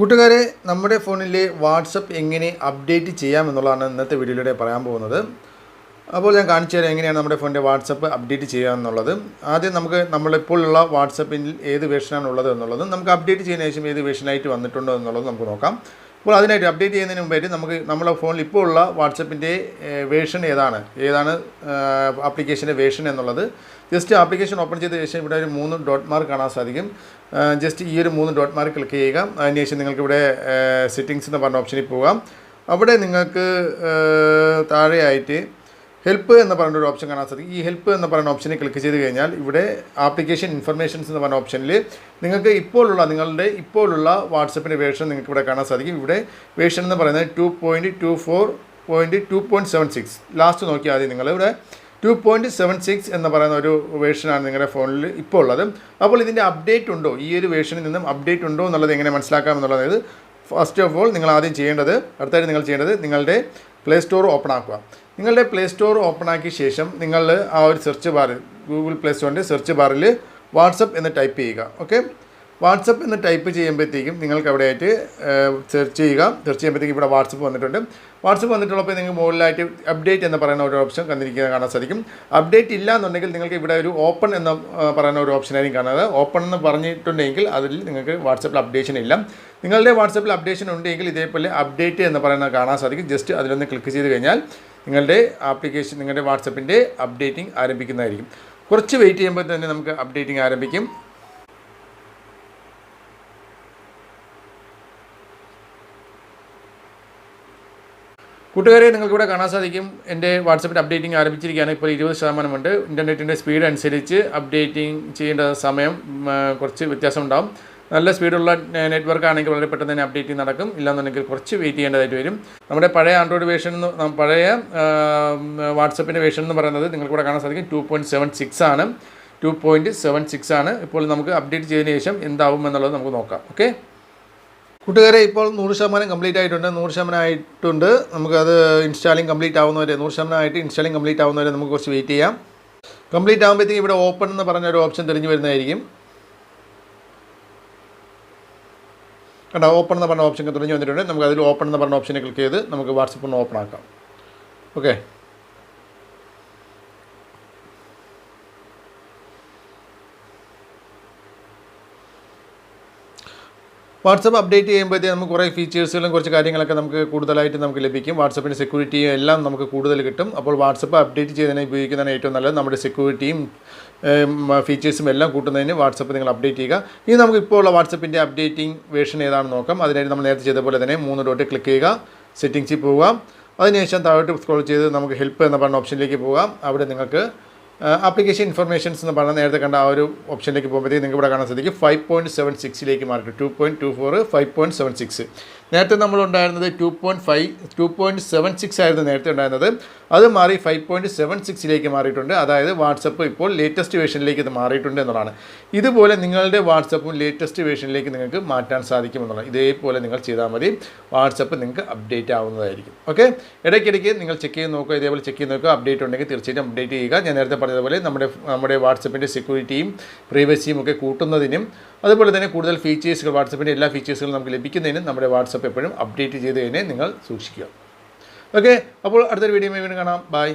കൂട്ടുകാരെ നമ്മുടെ ഫോണിലെ വാട്സപ്പ് എങ്ങനെ അപ്ഡേറ്റ് ചെയ്യാം എന്നുള്ളതാണ് ഇന്നത്തെ വീഡിയോയിലൂടെ പറയാൻ പോകുന്നത്. അപ്പോൾ ഞാൻ കാണിച്ചു തരാം എങ്ങനെയാണ് നമ്മുടെ ഫോണിന്റെ വാട്സപ്പ് അപ്ഡേറ്റ് ചെയ്യുക എന്നുള്ളത് ആദ്യം നമുക്ക് നമ്മളിപ്പോൾ ഉള്ള വാട്സപ്പിൽ ഏത് വേർഷനാണ് ഉള്ളത് എന്നുള്ളതും നമുക്ക് അപ്ഡേറ്റ് ചെയ്യുന്ന ശേഷം ഏത് വേർഷനായിട്ട് വന്നിട്ടുണ്ടോ എന്നുള്ളത് നമുക്ക് നോക്കാം. അപ്പോൾ അതിനായിട്ട് അപ്ഡേറ്റ് ചെയ്യുന്നതിന് മുമ്പായിട്ട് നമുക്ക് നമ്മളെ ഫോണിൽ ഇപ്പോൾ ഉള്ള വാട്സപ്പിന്റെ വേർഷൻ ഏതാണ്? ഏതാണ് ആപ്ലിക്കേഷന്റെ വേർഷൻ എന്നുള്ളത്. ജസ്റ്റ് ആപ്ലിക്കേഷൻ ഓപ്പൺ ചെയ്ത ശേഷം ഇവിടെ ഒരു മൂന്ന് ഡോട്ട് മാർക്ക് കാണാൻ സാധിക്കും. ജസ്റ്റ് ഈ ഒരു മൂന്ന് ഡോട്ട് മാർക്ക് ക്ലിക്ക് ചെയ്യുക. അതിന് ശേഷം നിങ്ങൾക്ക് ഇവിടെ സെറ്റിങ്സ് എന്ന് പറഞ്ഞ ഓപ്ഷനിൽ പോകാം. അവിടെ നിങ്ങൾക്ക് താഴെയായിട്ട് ഹെൽപ്പ് എന്ന് പറഞ്ഞ ഒരു ഓപ്ഷൻ കാണാൻ സാധിക്കും. ഈ ഹെൽപ്പ് എന്ന് പറയുന്ന ഓപ്ഷനിൽ ക്ലിക്ക് ചെയ്ത് കഴിഞ്ഞാൽ ഇവിടെ ആപ്ലിക്കേഷൻ ഇൻഫർമേഷൻസ് എന്ന് പറഞ്ഞ ഓപ്ഷനിൽ നിങ്ങൾക്ക് ഇപ്പോഴുള്ള നിങ്ങളുടെ ഇപ്പോഴുള്ള വാട്സപ്പിന്റെ വേർഷൻ നിങ്ങൾക്ക് ഇവിടെ കാണാൻ സാധിക്കും. ഇവിടെ വേർഷൻ എന്ന് പറയുന്നത് two point two four point two point seven six last നോക്കിയാൽ മതി നിങ്ങളിവിടെ ടു പോയിന്റ് സെവൻ സിക്സ് എന്ന് പറയുന്ന ഒരു വേർഷനാണ് നിങ്ങളുടെ ഫോണിൽ ഇപ്പോൾ ഉള്ളത് അപ്പോൾ ഇതിന്റെ അപ്ഡേറ്റ് ഉണ്ടോ? ഈ ഒരു വേർഷനിൽ നിന്നും അപ്ഡേറ്റ് ഉണ്ടോ എന്നുള്ളത് എങ്ങനെ മനസ്സിലാക്കാം എന്നുള്ളത് ഫസ്റ്റ് ഓഫ് ഓൾ നിങ്ങൾ ആദ്യം ചെയ്യേണ്ടത് അടുത്തായിട്ട് നിങ്ങൾ ചെയ്യേണ്ടത് നിങ്ങളുടെ പ്ലേ സ്റ്റോർ ഓപ്പൺ ആക്കുക. നിങ്ങളുടെ പ്ലേ സ്റ്റോർ ഓപ്പൺ ആക്കിയ ശേഷം നിങ്ങൾ ആ ഒരു സെർച്ച് ബാറിൽ ഗൂഗിൾ പ്ലേ സ്റ്റോറിന്റെ സെർച്ച് ബാറിൽ വാട്സപ്പ് എന്ന് ടൈപ്പ് ചെയ്യുക. ഓക്കെ വാട്സപ്പ് എന്ന് ടൈപ്പ് ചെയ്യുമ്പോഴത്തേക്കും നിങ്ങൾക്ക് അവിടെ ആയിട്ട് സെർച്ച് ചെയ്യുക. സെർച്ച് ചെയ്യുമ്പോഴത്തേക്കും ഇവിടെ വാട്സപ്പ് വന്നിട്ടുണ്ട്. വാട്സപ്പ് വന്നിട്ടുള്ളപ്പോൾ നിങ്ങൾക്ക് മുകളിലായിട്ട് അപ്ഡേറ്റ് എന്ന് പറയുന്ന ഒരു ഓപ്ഷൻ തന്നിരിക്കുന്നത് കാണാൻ സാധിക്കും. അപ്ഡേറ്റ് ഇല്ല എന്നുണ്ടെങ്കിൽ നിങ്ങൾക്ക് ഇവിടെ ഒരു ഓപ്പൺ എന്ന് പറയുന്ന ഒരു ഓപ്ഷൻ ഓപ്ഷനായിരിക്കും കാണുന്നത്. ഓപ്പൺ എന്ന് പറഞ്ഞിട്ടുണ്ടെങ്കിൽ അതിൽ നിങ്ങൾക്ക് വാട്സപ്പിൽ അപ്ഡേഷൻ ഇല്ല. നിങ്ങളുടെ വാട്സപ്പിൽ അപ്ഡേഷൻ ഉണ്ടെങ്കിൽ ഇതേപോലെ അപ്ഡേറ്റ് എന്ന് പറയുന്നത് കാണാൻ സാധിക്കും. ജസ്റ്റ് അതിലൊന്ന് ക്ലിക്ക് ചെയ്ത് കഴിഞ്ഞാൽ നിങ്ങളുടെ ആപ്ലിക്കേഷൻ നിങ്ങളുടെ വാട്സപ്പിന്റെ അപ്ഡേറ്റിംഗ് ആരംഭിക്കുന്നതായിരിക്കും. കുറച്ച് വെയിറ്റ് ചെയ്യുമ്പോൾ തന്നെ നമുക്ക് അപ്ഡേറ്റിംഗ് ആരംഭിക്കും. കൂട്ടുകാരെ നിങ്ങൾക്ക് ഇവിടെ കാണാൻ സാധിക്കും. എന്റെ വാട്സപ്പിൽ അപ്ഡേറ്റിംഗ് ആരംഭിച്ചിരിക്കുകയാണ്. ഇപ്പോൾ ഇരുപത് ശതമാനമുണ്ട്. ഇന്റർനെറ്റിന്റെ സ്പീഡ് അനുസരിച്ച് അപ്ഡേറ്റിംഗ് ചെയ്യേണ്ട സമയം കുറച്ച് വ്യത്യാസം ഉണ്ടാവും. നല്ല സ്പീഡുള്ള നെറ്റ്വർക്ക് ആണെങ്കിൽ വളരെ പെട്ടെന്ന് തന്നെ അപ്ഡേറ്റിംഗ് നടക്കും. ഇല്ലാന്നുണ്ടെങ്കിൽ കുറച്ച് വെയിറ്റ് ചെയ്യേണ്ടതായിട്ട് വരും. നമ്മുടെ പഴയ ആൻഡ്രോയിഡ് വേർഷൻ എന്ന് പഴയ വാട്സപ്പിന്റെ വേർഷൻ എന്ന് പറയുന്നത് നിങ്ങൾക്ക് ഇവിടെ കാണാൻ സാധിക്കും. ടു പോയിന്റ് സെവൻ സിക്സ് ആണ്. ടു പോയിന്റ് സെവൻ സിക്സ് ആണ്. ഇപ്പോൾ നമുക്ക് അപ്ഡേറ്റ് ചെയ്തതിന് ശേഷം എന്താവും എന്നുള്ളത് നമുക്ക് നോക്കാം. ഓക്കെ കൂട്ടുകാരെ ഇപ്പോൾ നൂറ് ശതമാനം കംപ്ലീറ്റ് ആയിട്ടുണ്ട്. നൂറ് ശതമാനം ആയിട്ടുണ്ട്. നമുക്കത് ഇൻസ്റ്റാളിങ് കംപ്ലീറ്റ് ആവുന്നവരെ നൂറ് ശതമാനം ആയിട്ട് ഇൻസ്റ്റാളിങ് കംപ്ലീറ്റ് ആവുന്നവരെ നമുക്ക് കുറച്ച് വെയിറ്റ് ചെയ്യാം. കംപ്ലീറ്റ് ആകുമ്പോഴത്തേക്കും ഇവിടെ ഓപ്പൺ എന്ന് പറഞ്ഞ ഒരു ഓപ്ഷൻ തെളിഞ്ഞു വരുന്നതായിരിക്കും. കണ്ടോ ഓപ്പൺ എന്ന് പറഞ്ഞ ഓപ്ഷൻ തെളിഞ്ഞു വന്നിട്ടുണ്ട്. നമുക്ക് അതിൽ ഓപ്പൺ എന്ന് പറഞ്ഞ ഓപ്ഷനെ ക്ലിക്ക് ചെയ്ത് നമുക്ക് വാട്സപ്പ് ഒന്ന് ഓപ്പൺ ആക്കാം. ഓക്കെ വാട്സപ്പ് അപ്ഡേറ്റ് ചെയ്യുമ്പോഴത്തേക്ക് നമുക്ക് കുറേ ഫീച്ചേഴ്സുകളും കുറച്ച് കാര്യങ്ങളൊക്കെ നമുക്ക് കൂടുതലായിട്ട് നമുക്ക് ലഭിക്കും. വാട്സപ്പിന്റെ സെക്യൂരിറ്റിയും എല്ലാം നമുക്ക് കൂടുതൽ കിട്ടും. അപ്പോൾ വാട്സപ്പ് അപ്ഡേറ്റ് ചെയ്തതിനെ ഉപയോഗിക്കുന്നതാണ് ഏറ്റവും നല്ലത്. നമ്മുടെ സെക്യൂരിറ്റിയും ഫീച്ചേഴ്സും എല്ലാം കൂട്ടുന്നതിന് വാട്സപ്പ് നിങ്ങൾ അപ്ഡേറ്റ് ചെയ്യുക. ഇനി നമുക്ക് ഇപ്പോൾ ഉള്ള വാട്സപ്പിന്റെ അപ്ഡേറ്റിംഗ് വേർഷൻ ഏതാണെന്ന് നോക്കാം. അതിനായിട്ട് നമ്മൾ നേരത്തെ ചെയ്ത പോലെ തന്നെ മൂന്ന് ഡോട്ട് ക്ലിക്ക് ചെയ്യുക സെറ്റിങ്സിൽ പോവുക. അതിനുശേഷം താഴോട്ട് സ്ക്രോൾ ചെയ്ത് നമുക്ക് ഹെൽപ്പ് എന്ന പറഞ്ഞ ഓപ്ഷനിലേക്ക് പോകാം. അവിടെ നിങ്ങൾക്ക് ആപ്ലിക്കേഷൻ ഇൻഫർമേഷൻസ് എന്ന് പറഞ്ഞാൽ നേരത്തെ കണ്ട ആ ഒരു ഓപ്ഷനിലേക്ക് പോകുമ്പോഴത്തേക്ക് നിങ്ങൾക്ക് ഇവിടെ കാണാൻ സാധിക്കും ഫൈവ് പോയിന്റ് സെവൻ സിക്സിലേക്ക് മാറിയിട്ട് two point two four five point seven six നേരത്തെ നമ്മൾ ഉണ്ടായിരുന്നത് two point five two point seven six ആയിരുന്നു നേരത്തെ ഉണ്ടായിരുന്നത്. അത് മാറി ഫൈവ് പോയിന്റ് സെവൻ സിക്സിലേക്ക് മാറിയിട്ടുണ്ട്. അതായത് വാട്സപ്പ് ഇപ്പോൾ ലേറ്റസ്റ്റ് വേഷനിലേക്ക് ഇത് മാറിയിട്ടുണ്ട് എന്നുള്ളതാണ്. ഇതുപോലെ നിങ്ങളുടെ വാട്സപ്പും ലേറ്റസ്റ്റ് വേഷനിലേക്ക് നിങ്ങൾക്ക് മാറ്റാൻ സാധിക്കുമെന്നുള്ളതാണ് ഇതേപോലെ നിങ്ങൾ ചെയ്താൽ മതി. വാട്സപ്പ് നിങ്ങൾക്ക് അപ്ഡേറ്റ് ആവുന്നതായിരിക്കും. ഓക്കെ ഇടയ്ക്കിടയ്ക്ക് നിങ്ങൾ ചെക്ക് ചെയ്ത് നോക്കുക. ഇതേപോലെ ചെക്ക് ചെയ്ത് നോക്കുക. അപ്ഡേറ്റ് ഉണ്ടെങ്കിൽ തീർച്ചയായിട്ടും അപ്ഡേറ്റ് ചെയ്യുക. ഞാൻ നേരത്തെ പറഞ്ഞതുപോലെ നമ്മുടെ നമ്മുടെ വാട്സപ്പിന്റെ സെക്യൂരിറ്റിയും പ്രൈവസിയും ഒക്കെ കൂട്ടുന്നതിനും അതുപോലെ തന്നെ കൂടുതൽ ഫീച്ചേഴ്സുകൾ വാട്സപ്പിന്റെ എല്ലാ ഫീച്ചേഴ്സുകളും നമുക്ക് ലഭിക്കുന്നതിനും നമ്മുടെ വാട്സപ്പ് എപ്പോഴും അപ്ഡേറ്റ് ചെയ്ത് തന്നെ നിങ്ങൾ സൂക്ഷിക്കുക. ഓക്കെ അപ്പോൾ അടുത്തൊരു വീഡിയോ വീണ്ടും കാണാം. ബൈ